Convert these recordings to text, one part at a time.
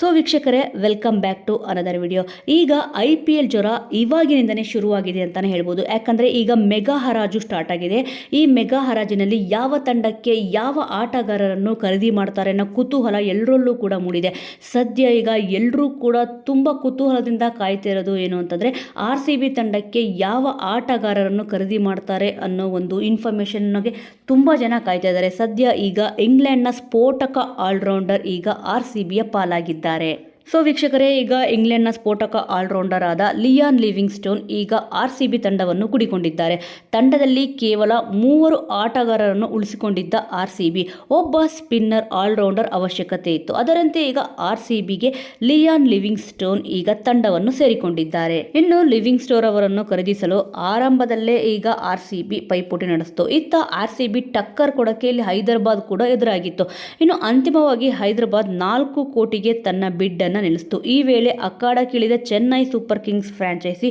So ವೀಕ್ಷಕರೇ welcome back to another video ಈಗ I P L ಜ್ವರ ಇವಾಗಿನಿಂದನೇ ಶುರುವಾಗಿದೆ ಅಂತಲೇ ಹೇಳ್ಬೋದು. ಯಾಕಂದರೆ ಈಗ ಮೆಗಾ ಹರಾಜು ಸ್ಟಾರ್ಟ್ ಆಗಿದೆ. ಈ ಮೆಗಾ ಹರಾಜಿನಲ್ಲಿ ಯಾವ ತಂಡಕ್ಕೆ ಯಾವ ಆಟಗಾರರನ್ನು ಖರೀದಿ ಮಾಡ್ತಾರೆ ಅನ್ನೋ ಕುತೂಹಲ ಎಲ್ಲರಲ್ಲೂ ಕೂಡ ಮೂಡಿದೆ. ಸದ್ಯ ಈಗ ಎಲ್ಲರೂ ಕೂಡ ತುಂಬ ಕುತೂಹಲದಿಂದ ಕಾಯ್ತಿರೋದು ಏನು ಅಂತಂದರೆ, ಆರ್ ಸಿ ಬಿ ತಂಡಕ್ಕೆ ಯಾವ ಆಟಗಾರರನ್ನು ಖರೀದಿ ಮಾಡ್ತಾರೆ ಅನ್ನೋ ಒಂದು ಇನ್ಫಾರ್ಮೇಷನ್ಗೆ ತುಂಬ ಜನ ಕಾಯ್ತಾ ಇದ್ದಾರೆ. ಸದ್ಯ ಈಗ ಇಂಗ್ಲೆಂಡ್ನ ಸ್ಫೋಟಕ ಆಲ್ರೌಂಡರ್ ಈಗ ಆರ್ ಸಿ ಬಿಯ ಪಾಲಾಗಿದ್ದಾರೆ. ಇದ್ದಾರೆ ಸೊ ವೀಕ್ಷಕರೇ, ಈಗ ಇಂಗ್ಲೆಂಡ್ನ ಸ್ಫೋಟಕ ಆಲ್ರೌಂಡರ್ ಆದ ಲಿಯಾನ್ ಲಿವಿಂಗ್ ಸ್ಟೋನ್ ಈಗ ಆರ್ ಸಿ ಬಿ ತಂಡವನ್ನು ಕುಡಿಕೊಂಡಿದ್ದಾರೆ. ತಂಡದಲ್ಲಿ ಕೇವಲ ಮೂವರು ಆಟಗಾರರನ್ನು ಉಳಿಸಿಕೊಂಡಿದ್ದ ಆರ್ ಸಿ ಬಿ. ಒಬ್ಬ ಸ್ಪಿನ್ನರ್ ಆಲ್ರೌಂಡರ್ ಅವಶ್ಯಕತೆ ಇತ್ತು. ಅದರಂತೆ ಈಗ ಆರ್ ಸಿ ಬಿಗೆ ಲಿಯಾನ್ ಲಿವಿಂಗ್ ಸ್ಟೋನ್ ಈಗ ತಂಡವನ್ನು ಸೇರಿಕೊಂಡಿದ್ದಾರೆ. ಇನ್ನು ಲಿವಿಂಗ್ ಸ್ಟೋರ್ ಅವರನ್ನು ಖರೀದಿಸಲು ಆರಂಭದಲ್ಲೇ ಈಗ ಆರ್ ಸಿ ಬಿ ಪೈಪೋಟಿ ನಡೆಸಿತು. ಇತ್ತ ಆರ್ ಸಿ ಬಿ ಟಕ್ಕರ್ ಕೊಡಕ್ಕೆ ಇಲ್ಲಿ ಹೈದರಾಬಾದ್ ಕೂಡ ಎದುರಾಗಿತ್ತು. ಇನ್ನು ಅಂತಿಮವಾಗಿ ಹೈದರಾಬಾದ್ ನಾಲ್ಕು ಕೋಟಿಗೆ ತನ್ನ ಬಿಡ್ಡನ್ನು ನಿಲ್ಲಿಸಿತು. ಈ ವೇಳೆ ಅಖಾಡಕ್ಕಿಳಿದ ಚೆನ್ನೈ ಸೂಪರ್ ಕಿಂಗ್ಸ್ ಫ್ರಾಂಚೈಸಿ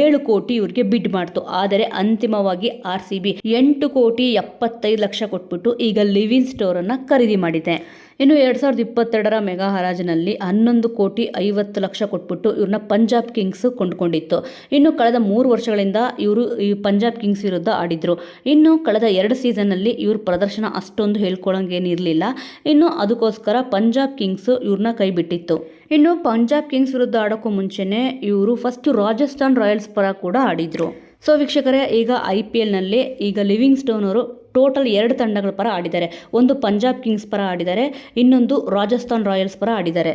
ಏಳು ಕೋಟಿ ಇವರಿಗೆ ಬಿಡ್ ಮಾಡ್ತು. ಆದರೆ ಅಂತಿಮವಾಗಿ ಆರ್ ಸಿ ಬಿ ಎಂಟು ಕೋಟಿ ಎಪ್ಪತ್ತೈದು ಲಕ್ಷ ಕೊಟ್ಬಿಟ್ಟು ಈಗ ಲಿವಿಂಗ್ ಸ್ಟೋರನ್ನು ಖರೀದಿ ಮಾಡಿದೆ. ಇನ್ನು ಎರಡು ಸಾವಿರದ ಇಪ್ಪತ್ತೆರಡರ ಮೆಗಾ ಹರಾಜಿನಲ್ಲಿ ಹನ್ನೊಂದು ಕೋಟಿ ಐವತ್ತು ಲಕ್ಷ ಕೊಟ್ಬಿಟ್ಟು ಇವ್ರನ್ನ ಪಂಜಾಬ್ ಕಿಂಗ್ಸ್ ಕೊಂಡ್ಕೊಂಡಿತ್ತು. ಇನ್ನು ಕಳೆದ ಮೂರು ವರ್ಷಗಳಿಂದ ಇವರು ಈ ಪಂಜಾಬ್ ಕಿಂಗ್ಸ್ ವಿರುದ್ಧ ಆಡಿದ್ರು. ಇನ್ನು ಕಳೆದ ಎರಡು ಸೀಸನ್ನಲ್ಲಿ ಇವ್ರ ಪ್ರದರ್ಶನ ಅಷ್ಟೊಂದು ಹೇಳ್ಕೊಳ್ಳೋಂಗೇನಿರಲಿಲ್ಲ ಇನ್ನು ಅದಕ್ಕೋಸ್ಕರ ಪಂಜಾಬ್ ಕಿಂಗ್ಸ್ ಇವ್ರನ್ನ ಕೈ ಬಿಟ್ಟಿತ್ತು. ಇನ್ನು ಪಂಜಾಬ್ ಕಿಂಗ್ಸ್ ವಿರುದ್ಧ ಆಡೋಕ್ಕೂ ಮುಂಚೆನೇ ಇವರು ಫಸ್ಟ್ ರಾಜಸ್ಥಾನ್ ರಾಯಲ್ಸ್ ಪರ ಕೂಡ ಆಡಿದ್ರು. ಸೊ ವೀಕ್ಷಕರೇ, ಈಗ ಐ ಪಿ ಎಲ್ನಲ್ಲಿ ಈಗ ಲಿವಿಂಗ್ ಸ್ಟೋನ್ ಅವರು ಟೋಟಲ್ ಎರಡು ತಂಡಗಳ ಪರ ಆಡಿದ್ದಾರೆ. ಒಂದು ಪಂಜಾಬ್ ಕಿಂಗ್ಸ್ ಪರ ಆಡಿದ್ದಾರೆ, ಇನ್ನೊಂದು ರಾಜಸ್ಥಾನ್ ರಾಯಲ್ಸ್ ಪರ ಆಡಿದ್ದಾರೆ.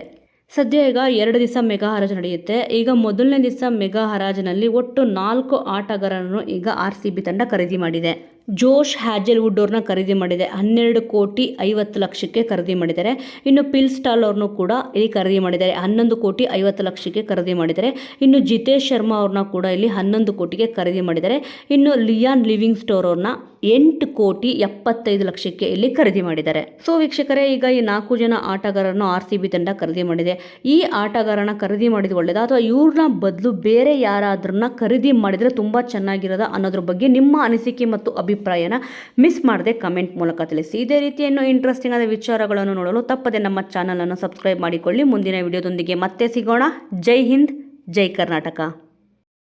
ಸದ್ಯ ಈಗ ಎರಡು ದಿವಸ ಮೆಗಾ ಹರಾಜು ನಡೆಯುತ್ತೆ. ಈಗ ಮೊದಲನೇ ದಿವಸ ಮೆಗಾ ಹರಾಜಿನಲ್ಲಿ ಒಟ್ಟು ನಾಲ್ಕು ಆಟಗಾರರನ್ನು ಈಗ ಆರ್ ಸಿ ಬಿ ತಂಡ ಖರೀದಿ ಮಾಡಿದೆ. ಜೋಶ್ ಹ್ಯಾಜಲ್ವುಡ್ ಅವ್ರನ್ನ ಖರೀದಿ ಮಾಡಿದೆ. ಹನ್ನೆರಡು ಕೋಟಿ ಐವತ್ತು ಲಕ್ಷಕ್ಕೆ ಖರೀದಿ ಮಾಡಿದ್ದಾರೆ. ಇನ್ನು ಪಿಲ್ ಸ್ಟಾಲ್ ಅವ್ರನ್ನೂ ಕೂಡ ಇಲ್ಲಿ ಖರೀದಿ ಮಾಡಿದ್ದಾರೆ. ಹನ್ನೊಂದು ಕೋಟಿ ಐವತ್ತು ಲಕ್ಷಕ್ಕೆ ಖರೀದಿ ಮಾಡಿದ್ದಾರೆ. ಇನ್ನು ಜಿತೇಶ್ ಶರ್ಮಾ ಅವ್ರನ್ನ ಕೂಡ ಇಲ್ಲಿ ಹನ್ನೊಂದು ಕೋಟಿಗೆ ಖರೀದಿ ಮಾಡಿದ್ದಾರೆ. ಇನ್ನು ಲಿಯಾನ್ ಲಿವಿಂಗ್ ಸ್ಟೋರ್ ಅವ್ರನ್ನ ಎಂಟು ಕೋಟಿ ಎಪ್ಪತ್ತೈದು ಲಕ್ಷಕ್ಕೆ ಇಲ್ಲಿ ಖರೀದಿ ಮಾಡಿದ್ದಾರೆ. ಸೊ ವೀಕ್ಷಕರೇ, ಈಗ ಈ ನಾಲ್ಕು ಜನ ಆಟಗಾರರನ್ನು ಆರ್ ಸಿ ಬಿ ತಂಡ ಖರೀದಿ ಮಾಡಿದೆ. ಈ ಆಟಗಾರನ ಖರೀದಿ ಮಾಡಿದ ಒಳ್ಳೆಯದ ಅಥವಾ ಇವ್ರನ್ನ ಬದಲು ಬೇರೆ ಯಾರಾದ್ರನ್ನ ಖರೀದಿ ಮಾಡಿದರೆ ತುಂಬ ಚೆನ್ನಾಗಿರೋದ ಅನ್ನೋದ್ರ ಬಗ್ಗೆ ನಿಮ್ಮ ಅನಿಸಿಕೆ ಮತ್ತು ಅಭಿಪ್ರಾಯನ ಮಿಸ್ ಮಾಡದೆ ಕಮೆಂಟ್ ಮೂಲಕ ತಿಳಿಸಿ. ಇದೇ ರೀತಿ ಇನ್ನೂ ಇಂಟ್ರೆಸ್ಟಿಂಗ್ ಆದ ವಿಚಾರಗಳನ್ನು ನೋಡಲು ತಪ್ಪದೆ ನಮ್ಮ ಚಾನಲನ್ನು ಸಬ್ಸ್ಕ್ರೈಬ್ ಮಾಡಿಕೊಳ್ಳಿ. ಮುಂದಿನ ವಿಡಿಯೋದೊಂದಿಗೆ ಮತ್ತೆ ಸಿಗೋಣ. ಜೈ ಹಿಂದ್, ಜೈ ಕರ್ನಾಟಕ.